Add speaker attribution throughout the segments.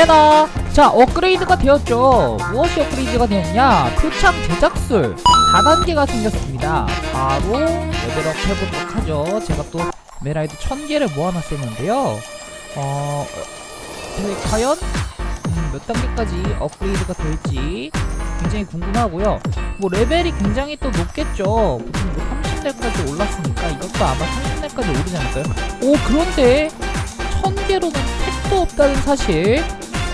Speaker 1: 에나 자 업그레이드가 되었죠. 무엇이 업그레이드가 되었냐? 표창 제작술. 4단계가 생겼습니다. 바로 레벨업 해보도록 하죠. 제가 또 메라이드 1000개를 모아놨었는데요. 어... 네, 과연 음, 몇 단계까지 업그레이드가 될지 굉장히 궁금하고요. 뭐 레벨이 굉장히 또 높겠죠. 보통 뭐 30렙까지 올랐으니까 이것도 아마 30렙까지 오르지 않을까요? 오 그런데 1000개로는 택도 없다는 사실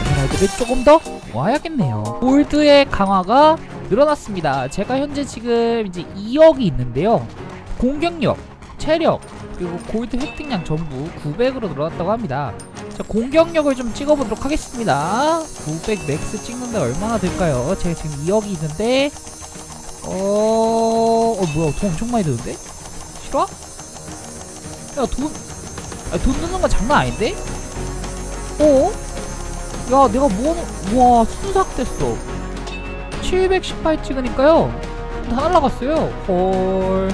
Speaker 1: 에메랄드를 조금 더 모아야겠네요 골드의 강화가 늘어났습니다 제가 현재 지금 이제 2억이 있는데요 공격력, 체력, 그리고 골드 획득량 전부 900으로 늘어났다고 합니다 자 공격력을 좀 찍어보도록 하겠습니다 900 맥스 찍는데 얼마나 될까요? 제가 지금 2억이 있는데 어... 어 뭐야 돈 엄청 많이 드는데? 싫어? 야 돈... 아, 돈 드는 건 장난 아닌데? 어? 야 내가 모아놓... 와 순삭 됐어. 718 찍으니까요. 다 날라갔어요. 헐.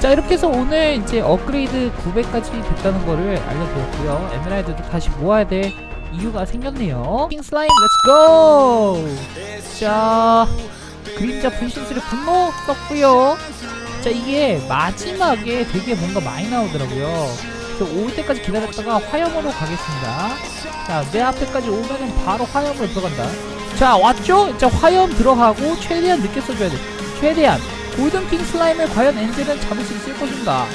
Speaker 1: 자 이렇게 해서 오늘 이제 업그레이드 900까지 됐다는 거를 알려드렸고요. 에메랄드도 다시 모아야 될 이유가 생겼네요. 킹 슬라임 렛츠고 자 그림자 분신술의 분노 썼고요. 자 이게 마지막에 되게 뭔가 많이 나오더라고요 올 때까지 기다렸다가 화염으로 가겠습니다. 자 내 앞에까지 오면은 바로 화염으로 들어간다. 자 왔죠? 자 화염 들어가고 최대한 늦게 써줘야 돼. 최대한. 골든킹 슬라임을 과연 엔젤은 잡을 수 있을 것인가?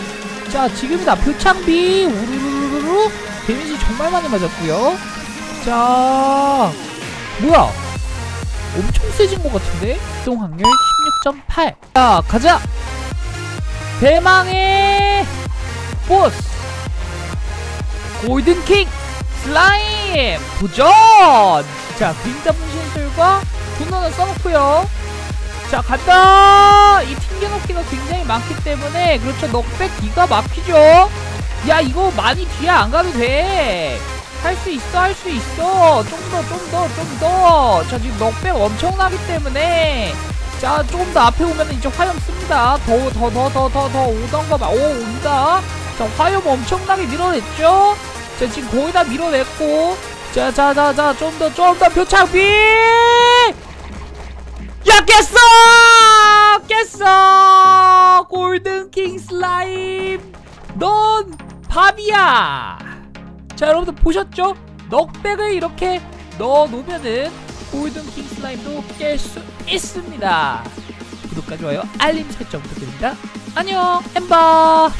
Speaker 1: 자 지금이다. 표창비 우르르르르 데미지 정말 많이 맞았고요. 자 뭐야? 엄청 세진 것 같은데? 이동 확률 16.8자 가자! 대망의 보스 골든킹 슬라임 도전! 자 그림자 분신술과 분노는 써놓고요. 자 간다! 이 튕겨놓기가 굉장히 많기 때문에 그렇죠. 넉백 기가 막히죠. 야 이거 많이 뒤에 안 가도 돼 할 수 있어 할 수 있어. 좀 더 좀 더 좀 더 자 지금 넉백 엄청나기 때문에 자 조금 더 앞에 오면 이제 화염 씁니다. 더 더 더 더 더 더 오던가 봐오 온다. 자 화염 엄청나게 밀어냈죠 자 지금 거의 다 밀어냈고. 자자자자 좀 더 좀 더 표창비 야 깼어! 깼어! 골든킹 슬라임! 넌 밥이야! 자 여러분들 보셨죠? 넉백을 이렇게 넣어놓으면은 골든킹 슬라임도 깰 수 있습니다. 구독과 좋아요 알림 설정 부탁드립니다. 안녕 엠바